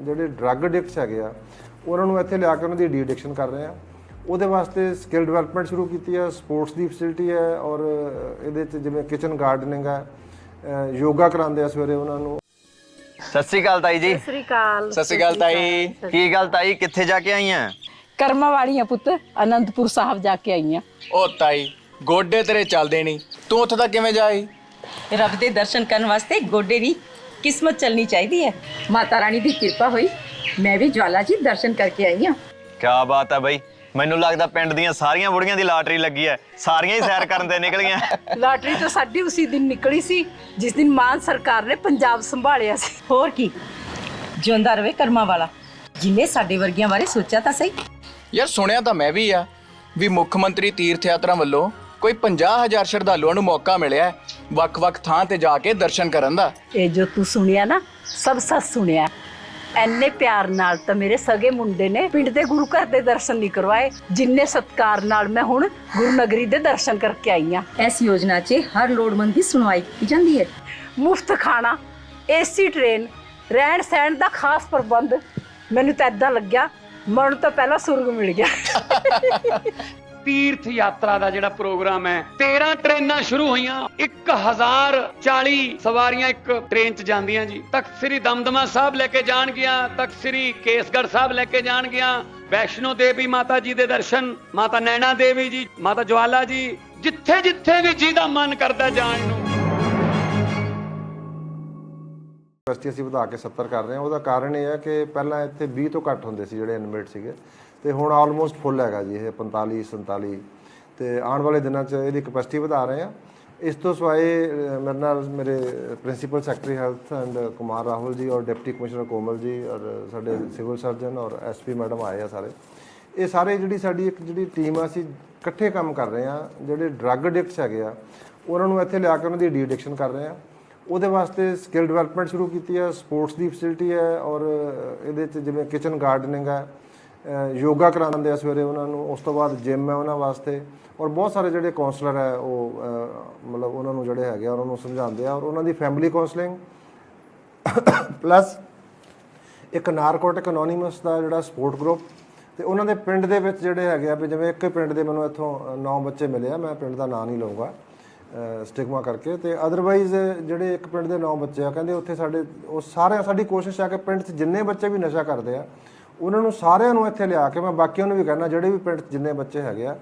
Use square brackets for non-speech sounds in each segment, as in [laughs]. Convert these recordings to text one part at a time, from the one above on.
ਜਿਹੜੇ drug addicts ਹੈਗੇ ਆ ਉਹਨਾਂ ਨੂੰ ਇੱਥੇ ਲਿਆ ਕੇ ਉਹਨਾਂ ਦੀ ਡੀ ਐਡਿਕਸ਼ਨ ਕਰ ਰਹੇ ਆ। ਉਹਦੇ ਵਾਸਤੇ ਸਕਿੱਲ ਡਿਵੈਲਪਮੈਂਟ ਸ਼ੁਰੂ ਕੀਤੀ ਹੈ ਸਪੋਰਟਸ ਦੀ ਫੈਸਿਲਿਟੀ ਹੈ ਔਰ ਇਹਦੇ ਚ ਜਿਵੇਂ ਕਿਚਨ ਗਾਰਡਨਿੰਗ ਹੈ ਯੋਗਾ ਕਰਾਉਂਦੇ ਆ ਸਵੇਰੇ ਉਹਨਾਂ ਨੂੰ। ਸਤਿ ਸ੍ਰੀ ਅਕਾਲ ਤਾਈ ਜੀ। ਸਤਿ ਸ੍ਰੀ ਅਕਾਲ। ਸਤਿ ਸ਼੍ਰੀ ਅਕਾਲ ਤਾਈ। ਕੀ ਗੱਲ ਤਾਈ ਕਿੱਥੇ ਜਾ ਕੇ ਆਈਆਂ ਕਰਮਾਂ ਵਾਲੀਆਂ ਪੁੱਤ ਅਨੰਦਪੁਰ ਸਾਹਿਬ ਜਾ ਕੇ ਆਈਆਂ ਉਹ ਤਾਈ ਗੋਡੇ ਤੇਰੇ ਚੱਲਦੇ ਨਹੀਂ। ਤੂੰ ਉੱਥੇ ਤੱਕ ਕਿਵੇਂ ਜਾਈ? ਰੱਬ ਦੇ ਦਰਸ਼ਨ ਕਰਨ ਵਾਸਤੇ ਗੋਡੇ ਦੀ ਕਿਸਮਤ ਚੱਲਣੀ ਚਾਹੀਦੀ ਹੈ ਮਾਤਾ ਰਾਣੀ ਦੀ ਕਿਰਪਾ ਹੋਈ ਮੈਂ ਵੀ ਜਵਾਲਾ ਜੀ ਦਰਸ਼ਨ ਕਰਕੇ ਆਈ ਹਾਂ ਕੀ ਬਾਤ ਹੈ ਬਈ ਮੈਨੂੰ ਲੱਗਦਾ ਪਿੰਡ ਦੀਆਂ ਸਾਰੀਆਂ ਬੁੜੀਆਂ ਦੀ ਲਾਟਰੀ ਲੱਗੀ ਹੈ ਸਾਰੀਆਂ ਹੀ ਸੈਰ ਕਰਨ ਤੇ ਨਿਕਲੀਆਂ ਲਾਟਰੀ ਤਾਂ ਸਾਡੀ ਉਸੇ ਦਿਨ ਨਿਕਲੀ ਸੀ ਜਿਸ ਦਿਨ ਮਾਨ ਸਰਕਾਰ ਨੇ ਪੰਜਾਬ ਸੰਭਾਲਿਆ ਸੀ ਹੋਰ ਕੀ ਜਿਉਂਦਾ ਰਵੇ ਕਰਮਾਂ ਵਾਲਾ ਜਿਨੇ ਸਾਡੇ ਵਰਗੀਆਂ ਬਾਰੇ ਸੋਚਿਆ ਤਾਂ ਸਹੀ ਯਾਰ ਸੁਣਿਆ ਤਾਂ ਮੈਂ ਵੀ ਆ ਵੀ ਮੁੱਖ ਮੰਤਰੀ ਤੀਰਥ ਯਾਤਰਾ ਵੱਲੋਂ ਕੋਈ 50000 ਸ਼ਰਧਾਲੂਆਂ ਨੂੰ ਮੌਕਾ ਮਿਲਿਆ ਹੈ ਵੱਖ-ਵੱਖ ਥਾਂ ਤੇ ਜਾ ਕੇ ਦਰਸ਼ਨ ਕਰਨ ਦਾ। ਇਹ ਜੋ ਤੂੰ ਸੁਣਿਆ ਨਾ ਸਭ ਸੱਚ ਸੁਣਿਆ। ਐਨੇ ਪਿਆਰ ਨਾਲ ਤਾਂ ਮੇਰੇ ਸਗੇ ਮੁੰਡੇ ਨੇ ਪਿੰਡ ਦੇ ਗੁਰੂ ਘਰ ਦੇ ਦਰਸ਼ਨ ਨਹੀਂ ਕਰਵਾਏ ਜਿੰਨੇ ਸਤਕਾਰ ਨਾਲ ਮੈਂ ਹੁਣ ਗੁਰੂ ਨਗਰੀ ਦੇ ਦਰਸ਼ਨ ਕਰਕੇ ਆਈ ਆ ਇਸ ਯੋਜਨਾ 'ਚ ਹਰ ਲੋੜਵੰਦ ਦੀ ਸੁਣਵਾਈ ਕੀਤੀ ਜਾਂਦੀ ਹੈ। ਮੁਫਤ ਖਾਣਾ ਏਸੀ ਟ੍ਰੇਨ ਰਹਿਣ ਸਹਿਣ ਦਾ ਖਾਸ ਪ੍ਰਬੰਧ ਮੈਨੂੰ ਤਾਂ ਇਦਾਂ ਲੱਗਿਆ ਮਰਨ ਤੋਂ ਪਹਿਲਾਂ ਸੁਰਗ ਮਿਲ ਗਿਆ। [laughs] ਤੀਰਥ ਯਾਤਰਾ ਦਾ ਜਿਹੜਾ ਪ੍ਰੋਗਰਾਮ ਹੈ 13 ਟ੍ਰੇਨਾਂ ਸ਼ੁਰੂ ਹੋਈਆਂ 1040 ਸਵਾਰੀਆਂ ਇੱਕ ਟ੍ਰੇਨ 'ਚ ਜਾਂਦੀਆਂ ਜੀ ਤਖਤ ਸ੍ਰੀ ਦਮਦਮਾ ਸਾਹਿਬ ਲੈ ਕੇ ਜਾਣਗੀਆਂ ਤਖਤ ਸ੍ਰੀ ਕੇਸਗੜ੍ਹ ਸਾਹਿਬ ਲੈ ਕੇ ਜਾਣਗੀਆਂ ਵੈਸ਼ਨੋ ਦੇਵੀ ਮਾਤਾ ਜੀ ਦੇ ਦਰਸ਼ਨ ਮਾਤਾ ਨੈਣਾ ਦੇਵੀ ਜੀ ਮਾਤਾ ਜਵਾਲਾ ਜੀ ਜਿੱਥੇ ਜਿੱਥੇ ਵੀ ਜਿਹਦਾ ਮਨ ਕਰਦਾ ਜਾਣ ਨੂੰ ਯੂਨੀਵਰਸਿਟੀ ਅਸੀਂ ਵਧਾ ਕੇ 70 ਕਰ ਰਹੇ ਹਾਂ। ਉਹਦਾ ਕਾਰਨ ਇਹ ਹੈ ਕਿ ਪਹਿਲਾਂ ਇੱਥੇ 20 ਤੋਂ ਘੱਟ ਹੁੰਦੇ ਸੀ ਜਿਹੜੇ ਐਨਮੇਟ ਸੀਗੇ। ਤੇ ਹੁਣ ਆਲਮੋਸਟ ਫੁੱਲ ਹੈਗਾ ਜੀ ਇਹ 45 47 ਤੇ ਆਉਣ ਵਾਲੇ ਦਿਨਾਂ 'ਚ ਇਹਦੀ ਕਪੈਸਿਟੀ ਵਧਾ ਰਹੇ ਹਾਂ। ਇਸ ਤੋਂ ਸਿਵਾਏ ਮੇਰੇ ਨਾਲ ਮੇਰੇ principal secretary health and Kumar Rahul ji ਔਰ ਡਿਪਟੀ ਕਮਿਸ਼ਨਰ ਕੋਮਲ ਜੀ ਔਰ ਸਾਡੇ ਸਿਵਲ ਸਰਜਨ ਔਰ ਐਸਪੀ ਮੈਡਮ ਆਏ ਆ ਸਾਰੇ। ਇਹ ਸਾਰੇ ਜਿਹੜੀ ਸਾਡੀ ਇੱਕ ਜਿਹੜੀ ਟੀਮ ਆ, ਅਸੀਂ ਇਕੱਠੇ ਕੰਮ ਕਰ ਰਹੇ ਆ ਜਿਹੜੇ ਡਰੱਗ ਐਡਿਕਟਸ ਹੈਗੇ ਆ, ਉਹਨਾਂ ਨੂੰ ਇੱਥੇ ਲਿਆ ਕੇ ਉਹਨਾਂ ਦੀ ਡੀ ਐਡਿਕਸ਼ਨ ਕਰ ਰਹੇ ਆ ਉਹਦੇ ਵਾਸਤੇ ਸਕਿੱਲ ਡਿਵੈਲਪਮੈਂਟ ਸ਼ੁਰੂ ਕੀਤੀ ਹੈ ਸਪੋਰਟਸ ਦੀ ਫੈਸਿਲਿਟੀ ਹੈ ਔਰ ਇਹਦੇ ਚ ਜਿਵੇਂ ਕਿਚਨ ਗਾਰਡਨਿੰਗ ਹੈ ਯੋਗਾ ਕਰਾਉਂਦੇ ਆ ਸਵੇਰੇ ਉਹਨਾਂ ਨੂੰ, ਉਸ ਤੋਂ ਬਾਅਦ ਜਿਮ ਹੈ ਉਹਨਾਂ ਵਾਸਤੇ ਔਰ ਬਹੁਤ ਸਾਰੇ ਜਿਹੜੇ ਕਾਉਂਸਲਰ ਹੈ ਉਹ ਮਤਲਬ ਉਹਨਾਂ ਨੂੰ ਜਿਹੜੇ ਹੈਗੇ ਆ, ਉਹਨਾਂ ਨੂੰ ਸਮਝਾਉਂਦੇ ਆ ਔਰ ਉਹਨਾਂ ਦੀ ਫੈਮਿਲੀ ਕਾਉਂਸਲਿੰਗ ਪਲੱਸ ਇੱਕ ਨਾਰਕੋਟਿਕ ਅਨੋਨਿਮਸ ਦਾ ਜਿਹੜਾ ਸਪੋਰਟ ਗਰੁੱਪ ਤੇ ਉਹਨਾਂ ਦੇ ਪਿੰਡ ਦੇ ਵਿੱਚ ਜਿਹੜੇ ਹੈਗੇ ਆ ਵੀ ਜਿਵੇਂ ਇੱਕ ਪਿੰਡ ਦੇ ਮੈਨੂੰ ਇੱਥੋਂ 9 ਬੱਚੇ ਮਿਲੇ ਆ, ਮੈਂ ਪਿੰਡ ਦਾ ਨਾਂ ਨਹੀਂ ਲਊਂਗਾ। ਸਟਿਗਮਾ ਕਰਕੇ ਤੇ ਅਦਰਵਾਈਜ਼ ਜਿਹੜੇ ਇੱਕ ਪਿੰਡ ਦੇ 9 ਬੱਚੇ ਆ, ਕਹਿੰਦੇ ਉੱਥੇ ਸਾਡੇ, ਉਹ ਸਾਰਿਆਂ, ਸਾਡੀ ਕੋਸ਼ਿਸ਼ ਆ ਕਿ ਪਿੰਡ 'ਚ ਜਿੰਨੇ ਬੱਚੇ ਵੀ ਨਸ਼ਾ ਕਰਦੇ ਆ, ਉਹਨਾਂ ਨੂੰ ਸਾਰਿਆਂ ਨੂੰ ਇੱਥੇ ਲਿਆ ਕੇ ਮੈਂ ਬਾਕੀਆਂ ਨੂੰ ਵੀ ਕਹਿਣਾ ਜਿਹੜੇ ਵੀ ਪਿੰਡ 'ਚ ਜਿੰਨੇ ਬੱਚੇ ਹੈਗੇ ਆ,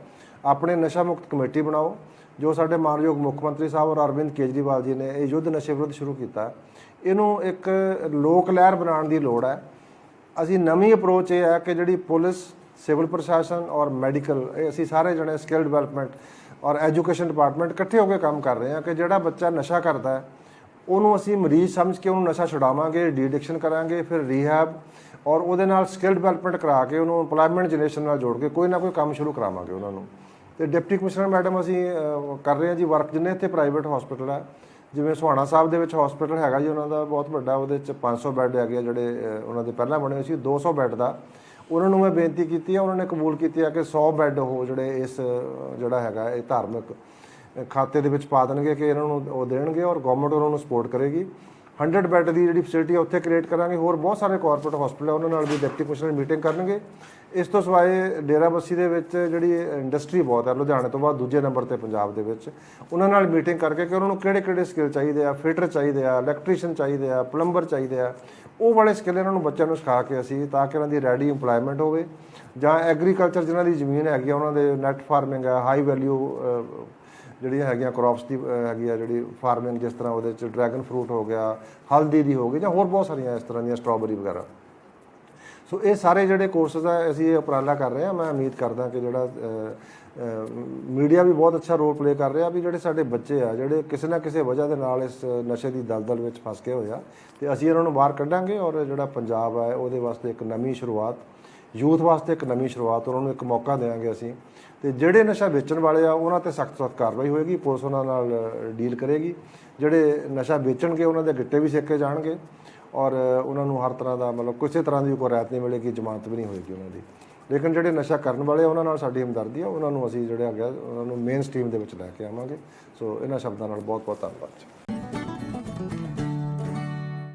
ਆਪਣੇ ਨਸ਼ਾ ਮੁਕਤ ਕਮੇਟੀ ਬਣਾਓ, ਜੋ ਸਾਡੇ ਮਾਨਯੋਗ ਮੁੱਖ ਮੰਤਰੀ ਸਾਹਿਬ ਔਰ ਅਰਵਿੰਦ ਕੇਜਰੀਵਾਲ ਜੀ ਨੇ ਇਹ ਯੁੱਧ ਨਸ਼ੇ ਵਿਰੁੱਧ ਸ਼ੁਰੂ ਕੀਤਾ। ਇਹਨੂੰ ਇੱਕ ਲੋਕ ਲਹਿਰ ਬਣਾਉਣ ਦੀ ਲੋੜ ਹੈ। ਅਸੀਂ ਨਵੀਂ ਅਪਰੋਚ ਇਹ ਹੈ ਕਿ ਜਿਹੜੀ ਪੁਲਿਸ, ਸਿਵਲ ਪ੍ਰਸ਼ਾਸਨ ਔਰ ਮੈਡੀਕਲ ਇਹ ਅਸੀਂ ਸਾਰੇ ਜਣੇ ਸਕਿੱਲ ਡਿਵੈਲਪਮੈਂਟ ਔਰ ਐਜੂਕੇਸ਼ਨ ਡਿਪਾਰਟਮੈਂਟ ਇਕੱਠੇ ਹੋ ਕੇ ਕੰਮ ਕਰ ਰਹੇ ਹਾਂ ਕਿ ਜਿਹੜਾ ਬੱਚਾ ਨਸ਼ਾ ਕਰਦਾ ਹੈ, ਉਹਨੂੰ ਅਸੀਂ ਮਰੀਜ਼ ਸਮਝ ਕੇ ਉਹਨੂੰ ਨਸ਼ਾ ਛੁਡਾਵਾਂਗੇ, ਡੀਡਿਕਸ਼ਨ ਕਰਾਂਗੇ, ਫਿਰ ਰੀਹੈਬ ਔਰ ਉਹਦੇ ਨਾਲ ਸਕਿੱਲ ਡਿਵੈਲਪਮੈਂਟ ਕਰਾ ਕੇ ਉਹਨੂੰ ਏਮਪਲੋਇਮੈਂਟ ਜਨਰੇਸ਼ਨ ਨਾਲ ਜੋੜ ਕੇ ਕੋਈ ਨਾ ਕੋਈ ਕੰਮ ਸ਼ੁਰੂ ਕਰਾਵਾਂਗੇ ਉਹਨਾਂ ਨੂੰ। ਤੇ ਡਿਪਟੀ ਕਮਿਸ਼ਨਰ ਮੈਡਮ ਅਸੀਂ ਕਰ ਰਹੇ ਹਾਂ ਜੀ ਵਰਕ ਜਿੰਨੇ ਇੱਥੇ ਪ੍ਰਾਈਵੇਟ ਹਸਪੀਟਲ ਹੈ। ਜਿਵੇਂ ਸੁਹਾਣਾ ਸਾਹਿਬ ਦੇ ਵਿੱਚ ਹਸਪੀਟਲ ਹੈਗਾ ਜੀ, ਉਹਨਾਂ ਦਾ ਬਹੁਤ ਵੱਡਾ, ਉਹਦੇ ਚ 500 ਬੈੱਡ ਹੈਗੇ ਆ ਜਿਹੜੇ ਉਹਨਾਂ ਦੇ ਪਹਿਲਾਂ ਬਣੇ ਹੋਏ ਸੀ 200 ਬੈੱਡ ਦਾ। ਉਹਨਾਂ ਨੂੰ ਮੈਂ ਬੇਨਤੀ ਕੀਤੀ ਹੈ ਉਹਨਾਂ ਨੇ ਕਬੂਲ ਕੀਤੀ ਹੈ ਕਿ 100 ਬੈੱਡ ਉਹ ਜਿਹੜੇ ਇਸ, ਜਿਹੜਾ ਹੈਗਾ ਇਹ ਧਾਰਮਿਕ ਖਾਤੇ ਦੇ ਵਿੱਚ ਪਾ ਦੇਣਗੇ ਕਿ ਇਹਨਾਂ ਨੂੰ ਉਹ ਦੇਣਗੇ ਔਰ ਗਵਰਨਮੈਂਟ ਉਹਨਾਂ ਨੂੰ ਸਪੋਰਟ ਕਰੇਗੀ। 100 ਬੈੱਡ ਦੀ ਜਿਹੜੀ ਫੈਸਿਲਿਟੀ ਆ, ਉੱਥੇ ਕ੍ਰੀਏਟ ਕਰਾਂਗੇ। ਹੋਰ ਬਹੁਤ ਸਾਰੇ ਕਾਰਪੋਰੇਟ ਹਸਪੀਟਲ ਆ, ਉਹਨਾਂ ਨਾਲ ਵੀ ਡਿਪਟੀ ਕਮਿਸ਼ਨਰ ਮੀਟਿੰਗ ਕਰਨਗੇ। ਇਸ ਤੋਂ ਸਿਵਾਏ ਡੇਰਾ ਬੱਸੀ ਦੇ ਵਿੱਚ ਜਿਹੜੀ ਇੰਡਸਟਰੀ ਬਹੁਤ ਹੈ ਲੁਧਿਆਣੇ ਤੋਂ ਬਾਅਦ ਦੂਜੇ ਨੰਬਰ ਤੇ ਪੰਜਾਬ ਦੇ ਵਿੱਚ, ਉਹਨਾਂ ਨਾਲ ਮੀਟਿੰਗ ਕਰਕੇ ਕਿ ਉਹਨਾਂ ਨੂੰ ਕਿਹੜੇ ਕਿਹੜੇ ਸਕਿੱਲ ਚਾਹੀਦੇ ਆ ਫਿਟਰ ਚਾਹੀਦੇ ਆ ਇਲੈਕਟ੍ਰੀਸ਼ੀਅਨ ਚਾਹੀਦੇ ਆ ਪਲੰਬਰ ਚਾਹੀਦੇ ਆ, ਉਹ ਵਾਲੇ ਸਕਿੱਲ ਇਹਨਾਂ ਨੂੰ ਬੱਚਿਆਂ ਨੂੰ ਸਿਖਾ ਕੇ ਅਸੀਂ ਤਾਂ ਕਿ ਉਹਨਾਂ ਦੀ ਰੈਡੀ ਏਮਪਲੋਇਮੈਂਟ ਹੋਵੇ। ਜਾਂ ਐਗਰੀਕਲਚਰ ਜਿਨ੍ਹਾਂ ਦੀ ਜ਼ਮੀਨ ਹੈਗੀ ਆ, ਉਹਨਾਂ ਦੇ ਨੈਟ ਫਾਰਮਿੰਗ ਹੈ ਹਾਈ ਵੈਲਿਊ ਜਿਹੜੀਆਂ ਹੈਗੀਆਂ ਕ੍ਰੌਪਸ ਦੀ ਹੈਗੀ ਆ ਜਿਹੜੀ ਫਾਰਮਿੰਗ ਜਿਸ ਤਰ੍ਹਾਂ ਉਹਦੇ ਚ ਡਰੈਗਨ ਫਰੂਟ ਹੋ ਗਿਆ, ਹਲਦੀ ਦੀ ਹੋ ਗਈ ਜਾਂ ਹੋਰ ਬਹੁਤ ਸਾਰੀਆਂ ਇਸ ਤਰ੍ਹਾਂ ਦੀਆਂ ਸਟ੍ਰਾਬੇਰੀ ਵਗੈਰਾ। ਸੋ ਇਹ ਸਾਰੇ ਜਿਹੜੇ ਕੋਰਸਸ ਆ, ਅਸੀਂ ਇਹ ਉਪਰਾਲਾ ਕਰ ਰਹੇ ਹਾਂ ਮੈਂ ਉਮੀਦ ਕਰਦਾ ਕਿ ਜਿਹੜਾ ਮੀਡੀਆ ਵੀ ਬਹੁਤ ਅੱਛਾ ਰੋਲ ਪਲੇ ਕਰ ਰਿਹਾ ਵੀ ਜਿਹੜੇ ਸਾਡੇ ਬੱਚੇ ਆ, ਜਿਹੜੇ ਕਿਸੇ ਨਾ ਕਿਸੇ ਵਜ੍ਹਾ ਦੇ ਨਾਲ ਇਸ ਨਸ਼ੇ ਦੀ ਦਲਦਲ ਵਿੱਚ ਫਸ ਗਏ ਹੋਏ ਆ, ਤੇ ਅਸੀਂ ਇਹਨਾਂ ਨੂੰ ਬਾਹਰ ਕੱਢਾਂਗੇ ਔਰ ਜਿਹੜਾ ਪੰਜਾਬ ਹੈ ਉਹਦੇ ਵਾਸਤੇ ਇੱਕ ਨਵੀਂ ਸ਼ੁਰੂਆਤ ਯੂਥ ਵਾਸਤੇ ਇੱਕ ਨਵੀਂ ਸ਼ੁਰੂਆਤ, ਉਹਨਾਂ ਨੂੰ ਇੱਕ ਮੌਕਾ ਦੇਵਾਂਗੇ ਅਸੀਂ। ਤੇ ਜਿਹੜੇ ਨਸ਼ਾ ਵੇਚਣ ਵਾਲੇ ਆ, ਉਹਨਾਂ ਤੇ ਸਖਤ ਸਖਤ ਕਾਰਵਾਈ ਹੋਏਗੀ, ਪੁਲਿਸ ਉਹਨਾਂ ਨਾਲ ਡੀਲ ਕਰੇਗੀ। ਜਿਹੜੇ ਨਸ਼ਾ ਵੇਚਣਗੇ, ਉਹਨਾਂ ਦੇ ਗਿੱਟੇ ਵੀ ਸੇਕੇ ਜਾਣਗੇ ਔਰ ਉਹਨਾਂ ਨੂੰ ਹਰ ਤਰ੍ਹਾਂ ਦਾ ਮਤਲਬ ਕਿਸੇ ਤਰ੍ਹਾਂ ਦੀ ਕੋਈ ਰਾਇਤ ਨਹੀਂ ਮਿਲੇਗੀ, ਜ਼ਮਾਨਤ ਵੀ ਨਹੀਂ ਹੋਏਗੀ ਉਹਨਾਂ ਦੀ। ਲੇਕਿਨ ਜਿਹੜੇ ਨਸ਼ਾ ਕਰਨ ਵਾਲੇ ਆ, ਉਹਨਾਂ ਨਾਲ ਸਾਡੀ ਹਮਦਰਦੀ ਆ, ਉਹਨਾਂ ਨੂੰ ਅਸੀਂ ਜਿਹੜੇ ਹੈਗਾ ਉਹਨਾਂ ਨੂੰ ਮੇਨ ਸਟ੍ਰੀਮ ਦੇ ਵਿੱਚ ਲੈ ਕੇ ਆਵਾਂਗੇ। ਸੋ ਇਹਨਾਂ ਸ਼ਬਦਾਂ ਨਾਲ ਬਹੁਤ ਬਹੁਤ ਧੰਨਵਾਦ। ਜੀ